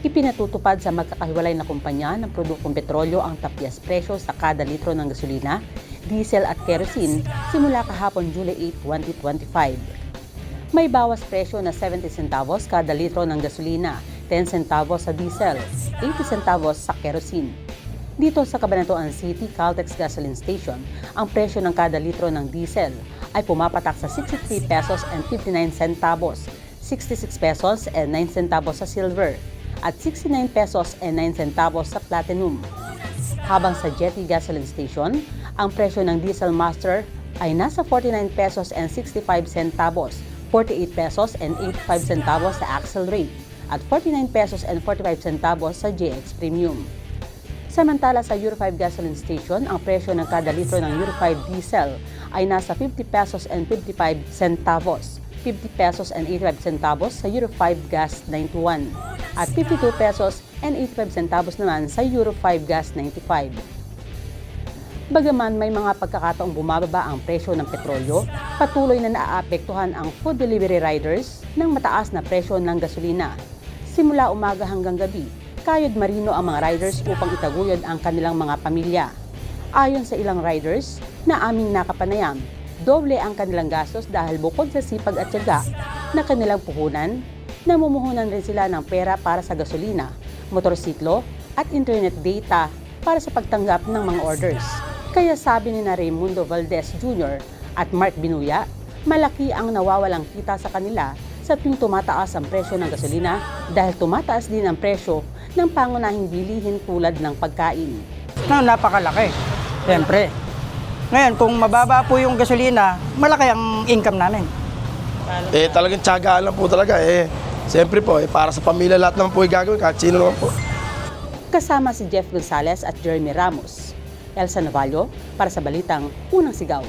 Ipinatutupad sa magkakahiwalay na kumpanya ng produktong petrolyo ang tapyas presyo sa kada litro ng gasolina, diesel at kerosene simula kahapon July 8, 2025. May bawas presyo na 70 centavos kada litro ng gasolina, 10 centavos sa diesel, 80 centavos sa kerosene. Dito sa Cabanatuan City Caltex Gasoline Station, ang presyo ng kada litro ng diesel ay pumapatak sa 63 pesos and 59 centavos, 66 pesos and 9 centavos sa silver, at 69 pesos and 9 centavos sa platinum. Habang sa Jetty Gasoline Station, ang presyo ng Diesel Master ay nasa 49 pesos and 65 centavos, 48 pesos and 85 centavos sa Axle Rate, at 49 pesos and 45 centavos sa JX Premium. Samantala sa Euro 5 gasoline station, ang presyo ng kada litro ng Euro 5 diesel ay nasa 50 pesos and 55 centavos, 50 pesos and 85 centavos sa Euro 5 gas 91, at 52 pesos and 85 centavos naman sa Euro 5 gas 95. Bagaman may mga pagkakataong bumababa ang presyo ng petrolyo, patuloy na naaapektuhan ang food delivery riders ng mataas na presyo ng gasolina. Simula umaga hanggang gabi, kayod marino ang mga riders upang itaguyod ang kanilang mga pamilya. Ayon sa ilang riders na aming nakapanayam, doble ang kanilang gastos dahil bukod sa sipag at tiyaga na kanilang puhunan, namumuhunan rin sila ng pera para sa gasolina, motorsiklo at internet data para sa pagtanggap ng mga orders. Kaya sabi ni na Raimundo Valdez Jr. at Mark Binuya, malaki ang nawawalang kita sa kanila sa tuwing tumataas ang presyo ng gasolina dahil tumataas din ang presyo ng pangunahing bilihin tulad ng pagkain. na napakalaki. Siyempre. Ngayon, kung mababa po yung gasolina, malaki ang income namin. Eh talagang tiyagaan lang po talaga eh. Siyempre po, eh, para sa pamilya lahat naman po gagawin, kahit sino naman po. Kasama si Jeff Gonzalez at Jeremy Ramos. Elsa Navallo para sa Balitang Unang Sigaw.